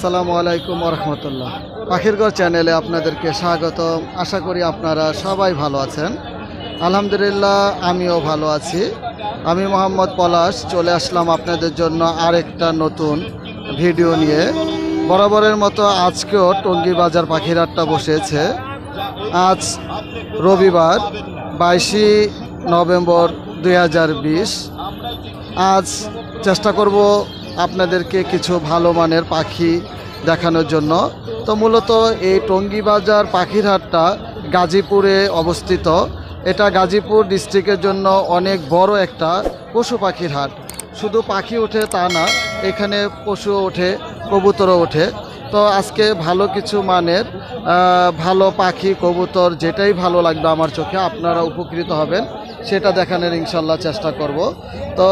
আসসালামু আলাইকুম রহমতুল্লাহ পাখিরগড় চ্যানেলে আপনাদেরকে স্বাগতম। আশা করি আপনারা সবাই ভালো আছেন। আলহামদুলিল্লাহ, আমিও ভালো আছি। আমি মোহাম্মদ পলাশ, চলে আসলাম আপনাদের জন্য আরেকটা নতুন ভিডিও নিয়ে। বরাবরের মতো আজকেও টঙ্গী বাজার পাখির হাটটা বসেছে। আজ রবিবার, বাইশে নভেম্বর দু হাজার বিশ। আজ চেষ্টা করব আপনাদেরকে কিছু ভালো মানের পাখি দেখানোর জন্য। তো মূলত এই টঙ্গী বাজার পাখির হাটটা গাজীপুরে অবস্থিত। এটা গাজীপুর ডিস্ট্রিক্টের জন্য অনেক বড় একটা পশু পাখির হাট। শুধু পাখি ওঠে তা না, এখানে পশু ওঠে, কবুতরও ওঠে। তো আজকে ভালো কিছু মানের ভালো পাখি, কবুতর যেটাই ভালো লাগবে আমার চোখে, আপনারা উপকৃত হবেন। সেটা দেখানোর ইনশাল্লাহ চেষ্টা করব। তো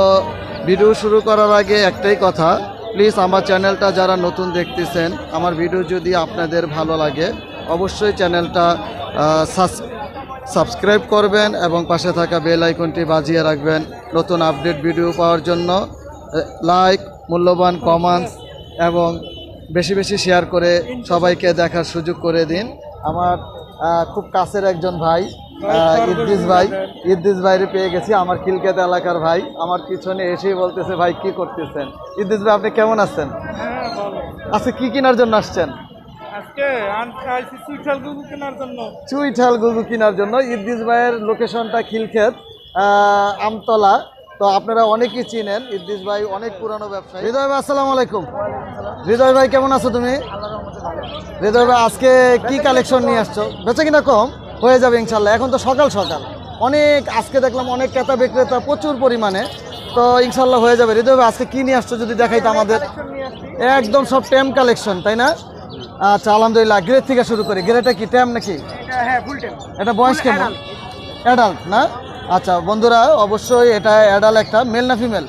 ভিডিও শুরু করার আগে একটাই কথা প্লিজ আমার চ্যানেলটা যারা নতুন দেখতেছেন, আমার ভিডিও যদি আপনাদের ভালো লাগে, অবশ্যই চ্যানেলটা সাবস্ক্রাইব করবেন এবং পাশে থাকা বেল আইকনটি বাজিয়ে রাখবেন। নতুন আপডেট ভিডিও পাওয়ার জন্য লাইক মূল্যবান কমেন্টস এবং বেশি বেশি শেয়ার করে সবাইকে দেখার সুযোগ করে দিন। আমার খুব কাছের একজন ভাই আহ, ইদ্রিস ভাই ইদ্রিস ভাইরে পেয়ে গেছি আমার খিলকেত এলাকার ভাই। আমার পিছনে এসেই বলতেছে ভাই কি করতেছেন? ইদ্রিস ভাই আপনি কেমন আছেন? হ্যাঁ আচ্ছা কি কেনার জন্য আসছেন? আজকে আনতে আইসি সুইঠাল গুগু কেনার জন্য। চুইঠাল গুগু কেনার জন্য। ইদ্রিস ভাইয়ের লোকেশনটা খিলক্ষেত আমতলা। তো আপনারা অনেকেই চিনেন ইদ্রিস ভাই অনেক পুরানো ব্যবসায়ী। হৃদয় ভাই আসসালামু আলাইকুম। হৃদয় ভাই কেমন আছো তুমি? হৃদয় ভাই আজকে কি কালেকশন নিয়ে আসছো? বেচে কিনা কম? হয়ে যাবে ইনশাল্লাহ। এখন তো সকাল সকাল। অনেক আজকে দেখলাম অনেক ক্রেতা বিক্রেতা প্রচুর পরিমাণে। তো ইনশাল্লাহ হয়ে যাবে। হৃদয় আজকে কি নিয়ে আসছো যদি দেখাইতো আমাদের? একদম সব টেম কালেকশন, তাই না? আচ্ছা আলহামদুলিল্লাহ। গ্রেড থেকে শুরু করি। গ্রেডটা কি, ট্যাম নাকি? এটা বয়স কেমন? অ্যাডাল্ট, না? আচ্ছা বন্ধুরা, অবশ্যই এটা অ্যাডাল্ট একটা, মেল না ফিমেল?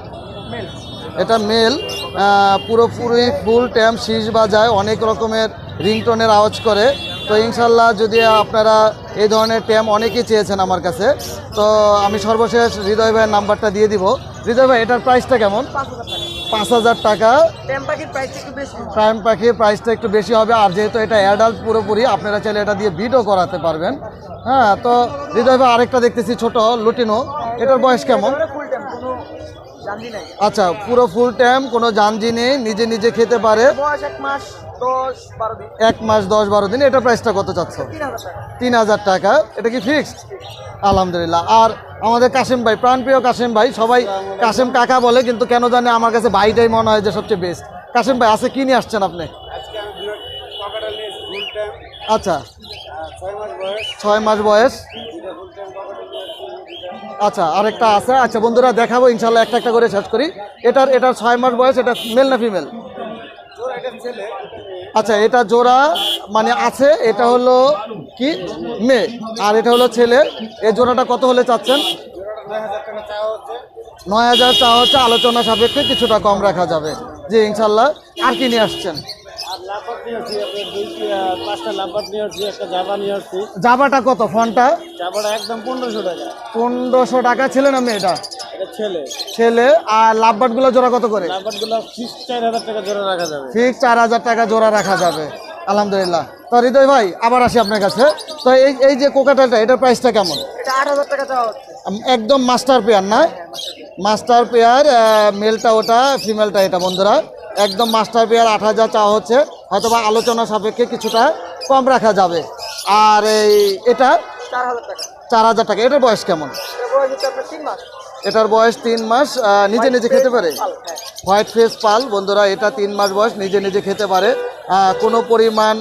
এটা মেল। পুরোপুরি ফুল, ট্যাম, শীষ বাজায় অনেক রকমের রিংটোনের আওয়াজ করে। তো ইনশাল্লাহ যদি আপনারা এই ধরনের ট্যাম অনেকেই চেয়েছেন আমার কাছে তো আমি সর্বশেষ হৃদয় ভাইয়ের নাম্বারটা দিয়ে দিব। হৃদয় ভাই এটার প্রাইসটা কেমন? পাঁচ হাজার টাকা। প্রাইম পাখির প্রাইসটা একটু বেশি হবে। আর যেহেতু এটা অ্যাডাল্ট পুরোপুরি আপনারা চাইলে এটা দিয়ে বিটও করাতে পারবেন। হ্যাঁ তো হৃদয় ভাই আরেকটা দেখতেছি ছোট লুটিনো। এটার বয়স কেমন? আচ্ছা পুরো ফুল টাইম কোনো জানজি নেই নিজে নিজে খেতে পারে। বয়স এক মাস। এক মাস দশ বারো দিন এটা প্রাইসটা কত চাচ্ছ? তিন হাজার টাকা। এটা কি ফিক্সড আলহামদুলিল্লাহ। আর আমাদের কাশেম ভাই প্রাণপ্রিয় কাশেম ভাই সবাই কাশেম কাকা বলে কিন্তু কেন জানে আমার কাছে ভাইটাই মনে হয় যে সবচেয়ে বেস্ট কাশেম ভাই আছে কি নিয়ে আসছেন আপনি? আজকে আমি কাকাটা নিয়েছি ফুল টাইম আচ্ছা। ছয় মাস বয়স। আচ্ছা আরেকটা আছে। আচ্ছা বন্ধুরা দেখাবো ইনশাল্লাহ একটা একটা করে শেষ করি। এটার এটার ছয় মাস বয়স এটা মেল না ফিমেল জোর এটা ছেলে আচ্ছা এটা জোড়া মানে আছে এটা হলো কি? মেয়ে। আর এটা হলো ছেলে। এই জোড়াটা কত হলে চাচ্ছেন? নয় হাজার চাওয়া হচ্ছে চা হচ্ছে আলোচনা সাপেক্ষে কিছুটা কম রাখা যাবে। জি ইনশাল্লাহ। আর কি নিয়ে আসছেন? জাবাটা কত ফোনটা? জাবাটা একদম পনেরোশো টাকা। পনেরোশো টাকা ছেলে না মেয়েটা এটা ছেলে। ছেলে আর লাভবাটগুলো জোড়া কত করে? ফিক্স চার হাজার টাকা জোড়া রাখা যাবে। ঠিক চার হাজার টাকা জোড়া রাখা যাবে। আলহামদুলিল্লাহ। তো হৃদয় ভাই আবার আসি আপনার কাছে। তো এই এই যে কোকাটালটা এটার প্রাইসটা কেমন? একদম মাস্টার পেয়ার না? মাস্টার পেয়ার মেলটা ওটা ফিমেলটা এটা বন্ধুরা। একদম মাস্টার পেয়ার আট হাজার চাওয়া হচ্ছে। হয়তোবা আলোচনা সাপেক্ষে কিছুটা কম রাখা যাবে। আর এই এটা? চার হাজার টাকা। চার হাজার টাকা। এটার বয়স কেমন? বয়স হচ্ছে আপনার তিন মাস। এটার বয়স তিন মাস নিজে নিজে খেতে পারে? হ্যাঁ। হোয়াইট ফেস পাল বন্ধুরা এটা তিন মাস বয়স নিজে নিজে খেতে পারে। কোনো পরিমাণ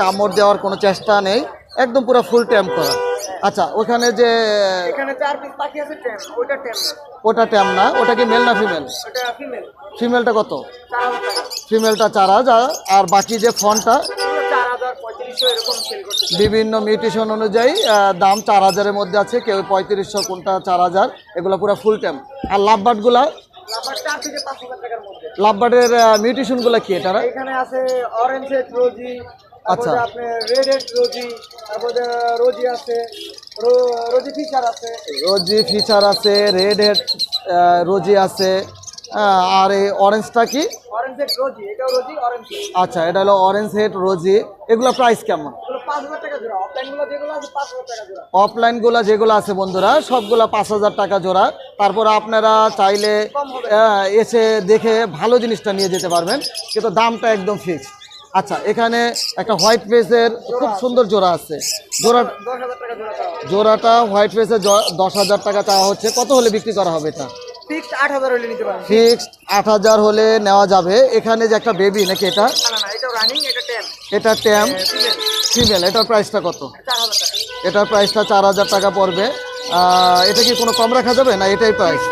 কামড় দেওয়ার কোনো চেষ্টা নেই। একদম পুরো ফুল ট্যাম্প করা। আচ্ছা ওখানে যে ওটা ট্যাম না। ওটা কি মেল না ফিমেল ফিমেলটা কত? ফিমেলটা চার হাজার আর বাকি যে ফোনটা বিভিন্ন মিউটেশন অনুযায়ী দাম চার হাজারের মধ্যে আছে। কেউ পঁয়ত্রিশশো কোনটা চার হাজার। এগুলো পুরো ফুল টাইম আর লাভবার্ডগুলা লাভবার্ডের মিউটেশনগুলো কি এটা এখানে আছে অরেঞ্জ রোজি আচ্ছা। আপনার রেড রোজি তারপরে রোজি আছে রোজি ফিচার আছে। রোজি ফিচার আছে রেড হেড রোজি আছে। আর এই অরেঞ্জটা কি? আচ্ছা এটা হলো অরেঞ্জ হেড রোজি। এগুলো প্রাইস কেমন? অফলাইনগুলো যেগুলো আছে বন্ধুরা সবগুলা পাঁচ হাজার টাকা জোড়া। তারপর আপনারা চাইলে এসে দেখে ভালো জিনিসটা নিয়ে যেতে পারবেন কিন্তু দামটা একদম ফিক্স আচ্ছা এখানে একটা হোয়াইট ফেসের খুব সুন্দর জোড়া আছে। জোড়া জোড়াটা হোয়াইট ফেসের দশ হাজার টাকা চাওয়া হচ্ছে। কত হলে বিক্রি করা হবে এটা? ফিক্সড আট হাজার হলে নিতে ফিক্সড হলে নেওয়া যাবে। এখানে যে একটা বেবি নাকি এটা? না না না রানিং এটা এটা ট্যাম ফিমেল এটার প্রাইসটা কত? টাকা। এটার প্রাইসটা চার হাজার টাকা পড়বে। এটা কি কোনো কম রাখা যাবে না এটাই প্রাইস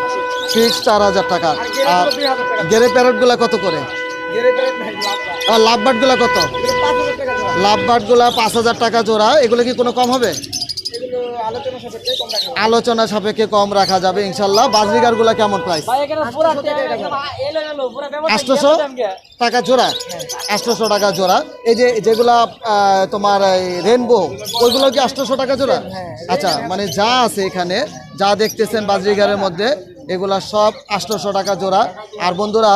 ফিক্স চার হাজার টাকা। আর গেরে প্যারটগুলো কত করে? আর লাভ বার্ডগুলো কত? এগুলো পাঁচ হাজার টাকা জোড়া। লাভ বার্ডগুলো পাঁচ হাজার টাকা জোড়া। এগুলো কি কোনো কম হবে? আলোচনা সাপেক্ষে কম রাখা হবে। আলোচনা সাপেক্ষে কম রাখা যাবে ইনশাল্লাহ। বাজরিগারগুলো কেমন প্রাইস ভাই এখানে পুরা এলো গেল পুরা ব্যবস্থা আটশোশো টাকা জোড়া? আটশোশো টাকা জোড়া। এই যে যেগুলা তোমার রেনবো ওইগুলো কি আটশোশো টাকা জোড়া? আচ্ছা মানে যা আছে এখানে যা দেখতেছেন বাজরিগারের মধ্যে এগুলা সব আটশোশো টাকা জোড়া। আর বন্ধুরা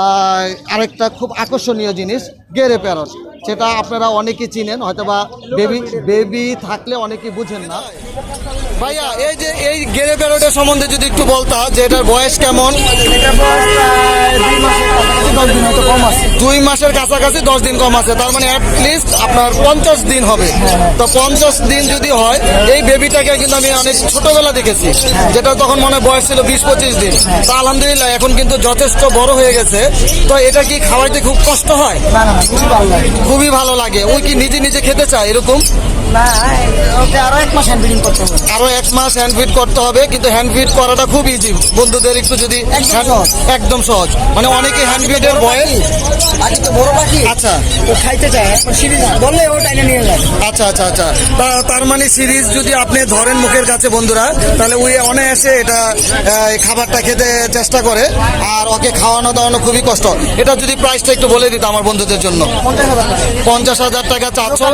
আহ, আরেকটা খুব আকর্ষণীয় জিনিস গেরে প্যারট। সেটা আপনারা অনেকে চিনেন হয়তোবা বেবি বেবি থাকলে অনেকে বুঝেন না। ভাইয়া এই যে এই গেরে প্যারটের সম্বন্ধে যদি একটু বলতা যে এটার বয়স কেমন? দুই মাসের কাছাকাছি দশ দিন হয়তো কম আছে। দুই মাসের কাছাকাছি দশ দিন কম আছে তার মানে লিস্ট আপনার পঞ্চাশ দিন হবে। তো পঞ্চাশ দিন যদি হয় এই বেবিটাকে কিন্তু আমি অনেক ছোটবেলা দেখেছি যেটা তখন মনে হয় বয়স ছিল বিশ পঁচিশ দিন। তো আলহামদুলিল্লাহ এখন কিন্তু যথেষ্ট বড় হয়ে গেছে। তো এটা কি খাওয়াইতে খুব কষ্ট হয়? না না না খুবই ভালো লাগে। ওই কি নিজে নিজে খেতে চায় এরকম? না ওকে আরও এক মাস হ্যান্ড ফিডিং করতে হবে। আরও এক মাস হ্যান্ড করতে হবে কিন্তু হ্যান্ড ফিট করাটা খুব ইজি বন্ধুদের একটু যদি একদম সহজ। মানে অনেকে হ্যান্ড ফিটের বয়স বাকি বড় পাখি? আচ্ছা। ও খাইতে চায় সিরিজ বললে ও টাইনে নিয়ে যায়। আচ্ছা আচ্ছা আচ্ছা। তা- তার মানে সিরিজ যদি আপনি ধরেন মুখের কাছে বন্ধুরা তাহলে ওই অনায়াসে এটা খাবারটা খেতে চেষ্টা করে আর ওকে খাওয়ানো দাওয়ানো খুবই কষ্ট। এটা যদি প্রাইসটা একটু বলে দিত আমার বন্ধুদের জন্য। পঞ্চাশ হাজার টাকা হাজার চাচ্ছে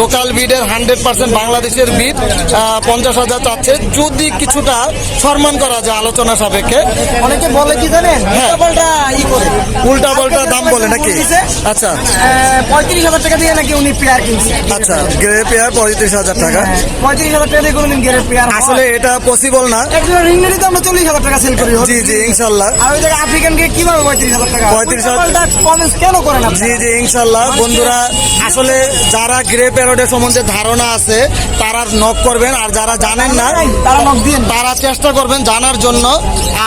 লোকাল বিডের হান্ড্রেড পার্সেন্ট বাংলাদেশের বিড পঞ্চাশ হাজার চাচ্ছে। যদি কিছুটা সম্মান করা যায় আলোচনা সাপেক্ষে। অনেকে বলে কি জানেন? হ্যাঁ। উল্টা পাল্টা দাম বলে নাকি? আচ্ছা। পঁয়ত্রিশ হাজার টাকা দিয়ে নাকি উনি পেয়ার কিনছে। আচ্ছা গ্রে পেয়ার পঁয়ত্রিশ হাজার টাকা। পঁয়ত্রিশ হাজার টাকা দিয়ে কোনোদিন গেরে পেয়ার আসলে এটা পসিবল না। একজন রিংনেরই তো আমরা চল্লিশ হাজার টাকা সেল করি জি জি ইনশাল্লাহ। আর ওই জায়গায় আফ্রিকানকে কীভাবে পঁয়ত্রিশ হাজার টাকা? 35,000 উল্টাপাল্টা কমেন্টস কেন করেন আপনি? জি জি ইনশাল্লাহ বন্ধুরা আসলে যারা গ্রে প্যারোডের সম্বন্ধে ধারণা আছে তারা নক করবেন। আর যারা জানেন না তারা নক দিন তারা চেষ্টা করবেন জানার জন্য।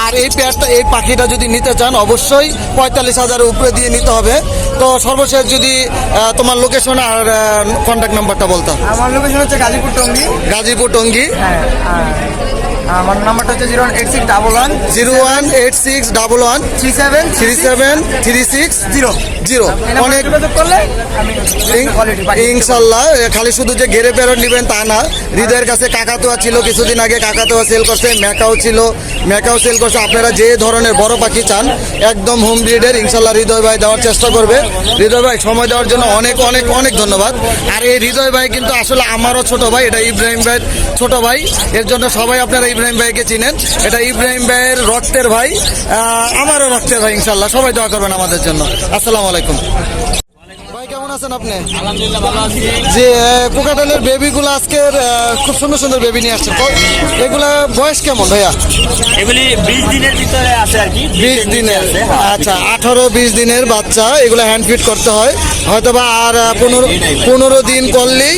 আর এই পেয়ারটা এই পাখিটা যদি নিতে চান অবশ্যই পঁয়তাল্লিশ হাজারের উপরে দিয়ে নিতে হবে। তো সর্বশেষ যদি তোমার লোকেশন আর কন্ট্যাক্ট নাম্বারটা বলতাম আমার লোকেশন হচ্ছে গাজীপুর টঙ্গি। গাজীপুর টঙ্গি। হ্যাঁ আমার নাম্বারটা হচ্ছে zero eight six double one zero one eight six double one three seven three seven three six zero zero. অনেক ইনশাল্লাহ খালি শুধু যে গেরে প্যারট নেবেন তা না। হৃদয়ের কাছে কাকাতোয়া ছিল কিছুদিন আগে কাকাতোয়া সেল করছে ম্যাকাও ছিল ম্যাকাও সেল করছে। আপনারা যে ধরনের বড় পাখি চান একদম হোম ব্রিডের ইনশাল্লাহ হৃদয় ভাই দেওয়ার চেষ্টা করবে। হৃদয় ভাই সময় দেওয়ার জন্য অনেক অনেক অনেক ধন্যবাদ। আর এই হৃদয় ভাই কিন্তু আসলে আমারও ছোট ভাই এটা ইব্রাহিম ভাই ছোট ভাই। এর জন্য সবাই আপনারা ইব্রাহিম ভাইকে চিনেন। এটা ইব্রাহিম ভাইয়ের রক্তের ভাই আমারও রক্তের ভাই ইনশাল্লাহ। সবাই দোয়া করবেন আমাদের জন্য। আসসালামু আলাইকুম। কেমন আছেন আপনি? যে কোকাটেলের বেবিগুলো আজকের খুব সুন্দর সুন্দর বেবি নিয়ে আসছে এগুলা বয়স কেমন ভাইয়া? এগুলি বিশ দিনের ভিতরে আছে আর কি বিশ দিনের। হ্যাঁ। আচ্ছা আঠারো বিশ দিনের বাচ্চা এগুলো হ্যান্ড ফিট করতে হয়। হয়তোবা আর পনেরো পনেরো দিন করলেই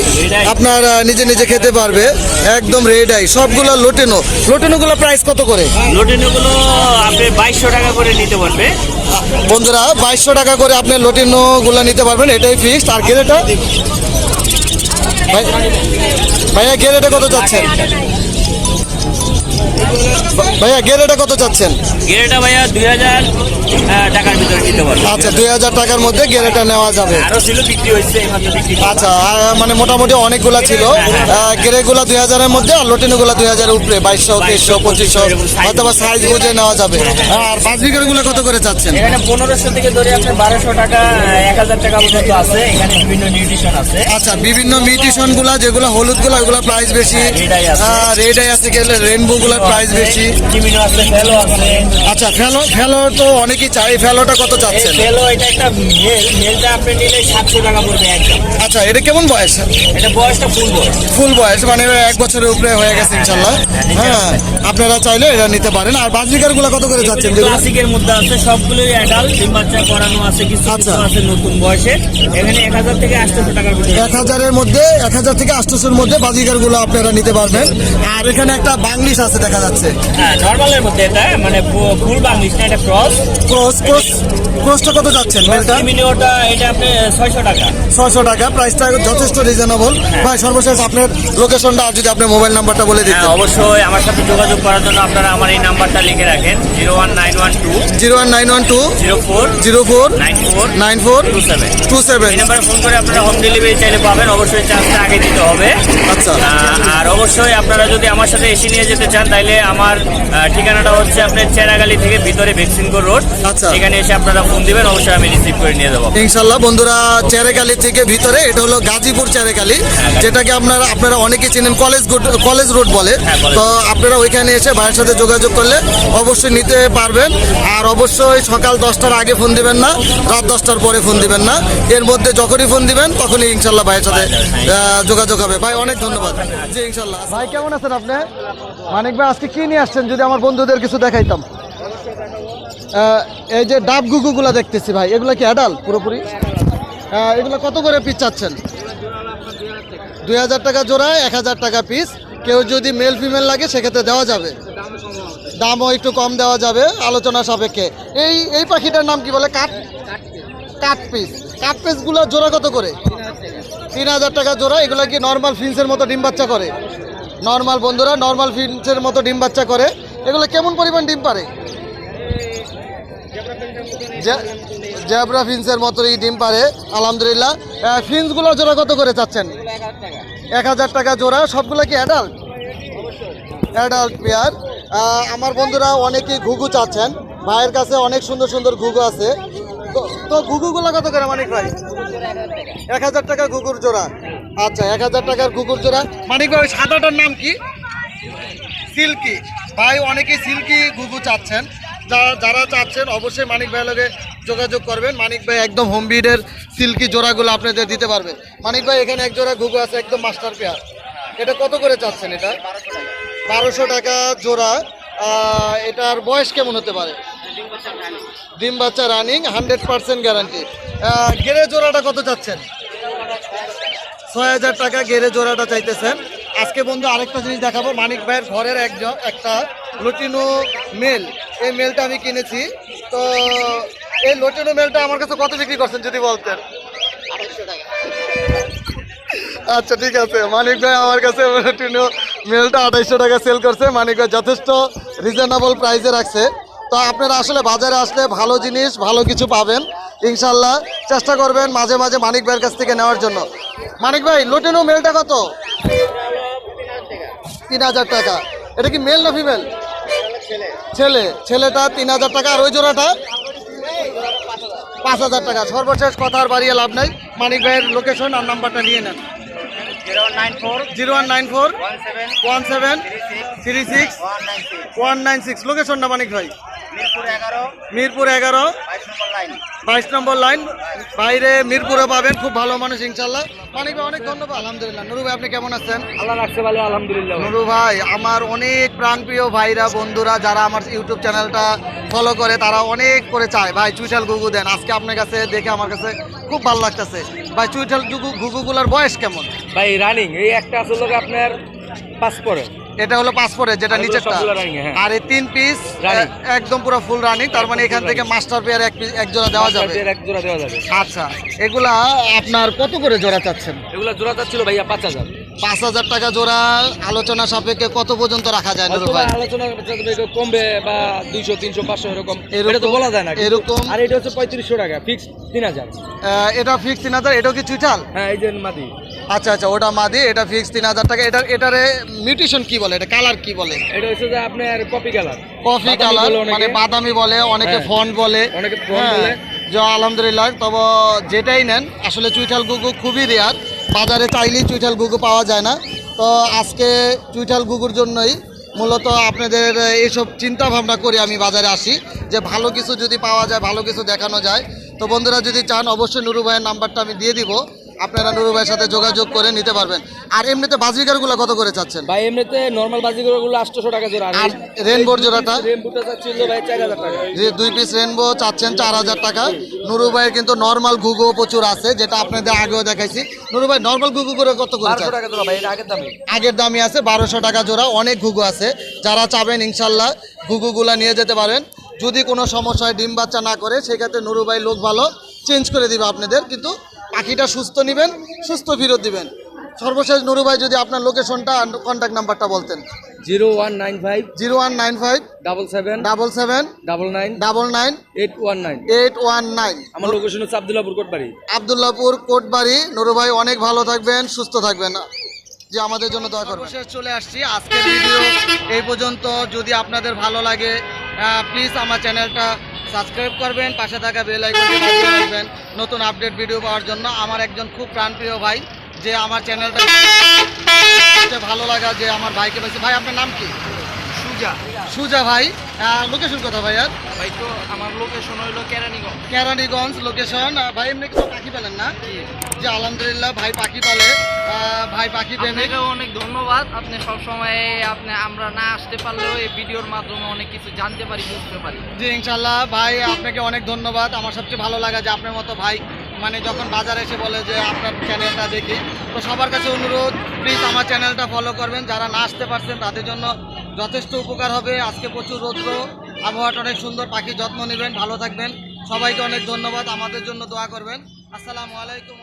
আপনার নিজে নিজে খেতে পারবে। একদম রেড আই সবগুলো লোটেনো লোটেনোগুলো প্রাইস কত করে? লটিনোগুলো আপনি বাইশশো টাকা করে নিতে পারবে। বন্ধুরা, বাইশশো টাকা করে আপনি লোটিনো গুলা নিতে পারবেন, এটাই ফিক্সড আর গেলেটা ভাই- ভাইয়া গেলেটা কত চাচ্ছেন? ভাইয়া, গেরেটা কত চাচ্ছেন? গেরেটা ভাইয়া দুই হাজার। টাকার ভিতরে নিতে পারব। আচ্ছা দুই হাজার টাকার মধ্যে গেরেটা নেওয়া যাবে। আরও ছিল বিক্রি হয়েছে। আচ্ছা আর মানে মোটামুটি অনেকগুলা ছিল। গেরেগুলা দুই হাজারের মধ্যে আর লটিনগুলা দুই হাজারের উপরে বাইশশো তেইশশো পঁচিশশো অথবা সাইজ বুঝে নেওয়া যাবে। আর পাঁচ বিঘারগুলো কত করে চাচ্ছেন? এখানে পনেরোশো থেকে ধরে আপনার বারোশো টাকা এক হাজার টাকা পর্যন্ত আছে। এখানে বিভিন্ন নিউট্রিশন আছে। আচ্ছা বিভিন্ন মিউটিশনগুলা যেগুলো হলুদগুলা ওগুলো প্রাইস বেশি। রেড আই আছে। গেলে রেনবো গুলার প্রাইস বেশি। কিমিনো আছে ফেলো আছে। আচ্ছা ফেলো ফেলো তো অনেকেই চাই এই ফেলোটা কত চাচ্ছেন? ফেলো এটা একটা মেল মেলটা আপনি নিলে সাতশো টাকা পড়বে একদম। আচ্ছা এটা কেমন বয়স? এটা বয়সটা ফুল বয়স। ফুল বয়স মানে এক বছরের উপরে হয়ে গেছে ইনশাল্লাহ হ্যাঁ আপনারা চাইলে এটা নিতে পারেন। আর বাজরিকারগুলা কত করে চাচ্ছেন ক্লাসিকের মধ্যে আছে সবগুলোই অ্যাডাল্ট ডিম বাচ্চা করানো আছে কিছু আচ্ছা। আছে নতুন বয়সে এখানে এক হাজার থেকে আটশো টাকার ভিতরে। এক হাজারের মধ্যে এক হাজার থেকে আটশোশোর মধ্যে বাজিকারগুলো আপনারা নিতে পারবেন। আর এখানে একটা বাংলিশ আছে দেখা যাচ্ছে। হ্যাঁ নর্মালের মধ্যে এটা মানে ফুল বাংলিশ না এটা ক্রস ক্রস ক্রস ক্রসটা কত যাচ্ছেন মেলটা মিনিওটা এটা আপনি ছয়শো টাকা। ছয়শো টাকা প্রাইসটা যথেষ্ট রিজনেবল ভাই সর্বশেষ আপনার লোকেশনটা আর যদি আপনার মোবাইল নাম্বারটা বলে হ্যাঁ দিতেন অবশ্যই আমার সাথে যোগাযোগ করার জন্য আপনারা আমার এই নাম্বারটা লিখে রাখেন zero one nine one two zero one nine one two zero four zero four nine four nine four two seven. Two seven. এই নাম্বারে ফোন করে আপনারা হোম ডেলিভারি চাইলে পাবেন অবশ্যই চার্জটা আগে দিতে হবে। আচ্ছা। আর অবশ্যই আপনারা যদি আমার সাথে এসে নিয়ে যেতে চান তাহলে আমার ঠিকানাটা হচ্ছে আপনার চেরাগালি থেকে ভিতরে ভ্যাকসিনগর রোড। এখানে এসে আপনারা ফোন দিবেন অবশ্যই আমি রিসিভ করে নিয়ে যাব। ইনশাল্লাহ বন্ধুরা চেরেকালি থেকে ভিতরে এটা হলো গাজীপুর চেরেকালি যেটাকে আপনারা আপনারা অনেকে চিনেন কলেজ কলেজ রোড বলে। হ্যাঁ, তো আপনারা ওইখানে এসে ভাইয়ের সাথে যোগাযোগ করলে অবশ্যই নিতে পারবেন। আর অবশ্যই সকাল দশটার আগে ফোন দিবেন না রাত দশটার পরে ফোন দিবেন না। এর মধ্যে যখনই ফোন দিবেন তখনই ইনশাল্লাহ ভাইয়ের সাথে যোগাযোগ হবে। ভাই অনেক ধন্যবাদ। জি ইনশাল্লাহ ভাই কেমন আছেন আপনি? মানিক ভাই আজকে কি নিয়ে আসছেন? যদি আমার বন্ধুদের কিছু দেখাইতাম। এই যে ডাব গুগুগুলো দেখতেছি ভাই, এগুলো কি অ্যাডাল পুরোপুরি? এগুলো কত করে পিস চাচ্ছেন? দুই হাজার টাকা জোড়া এক হাজার টাকা পিস কেউ যদি মেল ফিমেল লাগে, সেক্ষেত্রে দেওয়া যাবে। দামও একটু কম দেওয়া যাবে, আলোচনা সাপেক্ষে। এই এই পাখিটার নাম কি বলে? কাঠ? কাঠ পিস কাঠ পিসগুলো জোড়া কত করে? তিন হাজার টাকা জোড়া, এগুলো কি নর্মাল ফিন্সের মতো ডিম বাচ্চা করে? নর্মাল বন্ধুরা নর্মাল ফিন্সের মতো ডিম বাচ্চা করে। এগুলো কেমন পরিমাণ ডিম পারে? জেব্রা ফিন্সের মতো এই ডিম পারে, আলহামদুলিল্লাহ। ফিন্সগুলো জোড়া কত করে চাচ্ছেন? এক হাজার টাকা জোড়া, সবগুলো কি অ্যাডাল্ট অ্যাডাল্ট পেয়ার আমার বন্ধুরা অনেকেই ঘুঘু চাচ্ছেন। ভাইয়ের কাছে অনেক সুন্দর সুন্দর ঘুঘু আছে। তো- ঘুঘুগুলো কত করে, মানিক ভাই? এক হাজার টাকা ঘুঘুর জোড়া। আচ্ছা এক হাজার টাকার ঘুঘুর জোড়া। মানিক ভাই সাদাটার নাম কি? সিল্কি। ভাই, অনেকেই সিল্কি ঘুঘু চাচ্ছেন। যা- যারা চাচ্ছেন, অবশ্যই মানিক ভাইয়ের লগে যোগাযোগ করবেন। মানিক ভাই একদম হোম বিডের সিল্কি জোড়াগুলো আপনাদের দিতে পারবে। মানিক ভাই, এখানে এক জোড়া ঘুঘু আছে, একদম মাস্টার পেয়ার এটা কত করে চাচ্ছেন এটা? বারোশো টাকা জোড়া। এটার বয়স কেমন হতে পারে? ডিম বাচ্চা রানিং হান্ড্রেড পার্সেন্ট গ্যারান্টি গেরে জোড়াটা কত চাচ্ছেন? ছয় হাজার টাকা গেরে জোড়াটা চাইতেছেন। আজকে বন্ধু আরেকটা জিনিস দেখাবো। মানিক ভাইয়ের ঘরের একজন একটা লটিনো মেল। এই মেলটা আমি কিনেছি। তো এই লটিনো মেলটা আমার কাছে কত বিক্রি করছেন যদি বলতেন? আচ্ছা ঠিক আছে। মানিক ভাই আমার কাছে লটিনো মেলটা আঠাইশশো টাকা সেল করছে। মানিক ভাই যথেষ্ট রিজনেবল প্রাইসে রাখছে। তো আপনারা আসলে বাজারে আসলে ভালো জিনিস, ভালো কিছু পাবেন। ইনশাল্লাহ চেষ্টা করবেন মাঝে মাঝে মানিক ভাইয়ের কাছ থেকে নেওয়ার জন্য। মানিক ভাই, লোটেনো মেলটা কত? তিন হাজার টাকা। এটা কি মেল না ফিমেল ছেলে। ছেলেটা তিন হাজার টাকা আর ওই জোড়াটা পাঁচ হাজার টাকা। সর্বশেষ কথা আর বাড়িয়ে লাভ নাই। মানিক ভাইয়ের লোকেশন আর নাম্বারটা নিয়ে নেন। Zero nine four zero one nine four one seven three six one nine six one nine six. লোকেশনটা মানিক ভাই। মিরপুর এগারো মিরপুর এগারো বাইশ নম্বর লাইন। বাইরে মিরপুরে পাবেন খুব ভালো মানুষ ইনশাল্লাহ। মানিক ভাই অনেক ধন্যবাদ। আলহামদুলিল্লাহ। নুরু ভাই আপনি কেমন আছেন? আল্লাহ রাখছে ভালো আলহামদুলিল্লাহ। নুরু ভাই আমার অনেক প্রাণপ্রিয় ভাইরা বন্ধুরা যারা আমার ইউটিউব চ্যানেলটা ফলো করে তারা অনেক করে চায়। ভাই চুইটাল গুগু দেন। আজকে আপনার কাছে দেখে আমার কাছে খুব ভালো লাগতেছে। ভাই চুইটাল গুগু গুগুগুলার বয়স কেমন? ভাই রানিং এই একটা আসলে আপনার পাস করে এটা হলো পাসপোর্টের যেটা নিচেরটা। হ্যাঁ। আর এই তিন পিস একদম পুরো ফুল রানিং তার মানে এখান থেকে মাস্টার পেয়ার এক piece- এক জোড়া দেওয়া যাবে। এক জোড়া দেওয়া যাবে। আচ্ছা এগুলা আপনার কত করে জোড়া চাচ্ছেন? এগুলো জোড়া চাচ্ছিল ভাইয়া পাঁচ হাজার। পাঁচ হাজার টাকা জোড়া আলোচনা সাপেক্ষে কত পর্যন্ত রাখা যায় আলোচনা কমবে বা দুইশো তিনশো পাঁচশো এরকম। এটা তো বলা যায় না এরকম- আর এটা হচ্ছে পঁয়ত্রিশশো টাকা ফিক্স তিন হাজার। এটা ফিক্স তিন হাজার এটাও কি চুইঠাল হ্যাঁ এই যে মাদি। আচ্ছা আচ্ছা ওটা মাদি এটা ফিক্স তিন হাজার টাকা। এটা এটারে মিউটেশন কি বলে? এটা কালার কি বলে? এটা হচ্ছে যে আপনার কপি কালার কফি কালার মানে বাদামি বলে অনেকে হ্যাঁ। ফন্ট বলে। অনেকে হ্যাঁ, বলে। যা আলহামদুলিল্লাহ। তবে যেটাই নেন আসলে চুইঠাল গুগু খুবই রেয়ার বাজারে চাইলেই চুইঠাল গুগু পাওয়া যায় না। তো আজকে চুইঠাল গুগুর জন্যই মূলত আপনাদের এইসব চিন্তা ভাবনা করে আমি বাজারে আসি যে ভালো কিছু যদি পাওয়া যায় ভালো কিছু দেখানো যায়। তো বন্ধুরা যদি চান অবশ্যই নুরু ভাইয়ের নাম্বারটা আমি দিয়ে দিব। আপনারা নুরু ভাইয়ের সাথে যোগাযোগ করে নিতে পারবেন। আর এমনিতে বাজিকারগুলো কত করে চাচ্ছেন? ভাই এমনিতে নর্মাল বাজিগুলো আটশোশো টাকা জোড়া। আর রেনবোর জোড়াটা? রেনবোটা চাচ্ছিল ভাই চার হাজার টাকা। যে দুই পিস রেনবো চাচ্ছেন চার হাজার টাকা। নুরু ভাইয়ের কিন্তু নর্মাল ঘুঘু প্রচুর আছে যেটা আপনাদের আগেও দেখাইছি। নুরু ভাই নর্মাল ঘুঘু করে কত করে বারোশো? টাকা জোড়া ভাই আগের দামে। আগের দামই আছে বারোশো টাকা জোড়া অনেক ঘুঘু আছে। যারা চাবেন ইনশাল্লাহ ঘুঘুগুলা নিয়ে যেতে পারেন। যদি কোনো সমস্যা হয় ডিম বাচ্চা না করে সেক্ষেত্রে নুরু ভাই লোক ভালো চেঞ্জ করে দিবে আপনাদের। কিন্তু পাখিটা সুস্থ নেবেন সুস্থ ফেরত দিবেন। সর্বশেষ নুরু ভাই যদি আপনার লোকেশনটা কন্ট্যাক্ট নাম্বারটা বলতেন। Zero one nine five zero one nine five double seven double seven double nine double nine eight one nine eight one nine আমার লোকেশন হচ্ছে আবদুল্লাপুর কোটবাড়ি। আবদুল্লাপুর কোটবাড়ি। নুরু ভাই অনেক ভালো থাকবেন সুস্থ থাকবেন। যে আমাদের জন্য দোয়া করবেন। শেষ চলে আসছি আজকের ভিডিও। এই পর্যন্ত যদি আপনাদের ভালো লাগে প্লিজ আমার চ্যানেলটা সাবস্ক্রাইব করবেন পাশে থাকা বেল আইকনটি বাজিয়ে রাখবেন। নতুন আপডেট ভিডিও পাওয়ার জন্য আমার একজন খুব প্রাণপ্রিয় ভাই যে আমার চ্যানেলটা ভালো লাগা যে আমার ভাইকে বেশি ভাই আপনার নাম কি? সুজা। সুজা ভাই লোকেশন কথা ভাই আর? ভাই তো আমার লোকেশন হইল কেরানীগঞ্জ। কেরানীগঞ্জ লোকেশন ভাই এমনি কিছু পাখি পেলেন না? যে আলহামদুলিল্লাহ ভাই পাখি পালে। ভাই পাখি প্রেমিক। অনেক ধন্যবাদ। আপনি সবসময় আপনি আমরা না আসতে পারলেও এই ভিডিওর মাধ্যমে অনেক কিছু জানতে পারি বুঝতে পারি। জি ইনশাল্লাহ ভাই আপনাকে অনেক ধন্যবাদ। আমার সবচেয়ে ভালো লাগা যে আপনার মতো ভাই মানে যখন বাজারে এসে বলে যে আপনার চ্যানেলটা দেখি তো সবার কাছে অনুরোধ প্লিজ আমার চ্যানেলটা ফলো করবেন। যারা না আসতে পারছেন তাদের জন্য যথেষ্ট উপকার হবে। আজকে প্রচুর রৌদ্র। আবহাওয়াটা অনেক সুন্দর। পাখি যত্ন নেবেন, ভালো থাকবেন। সবাইকে অনেক ধন্যবাদ। আমাদের জন্য দোয়া করবেন। আসসালামু আলাইকুম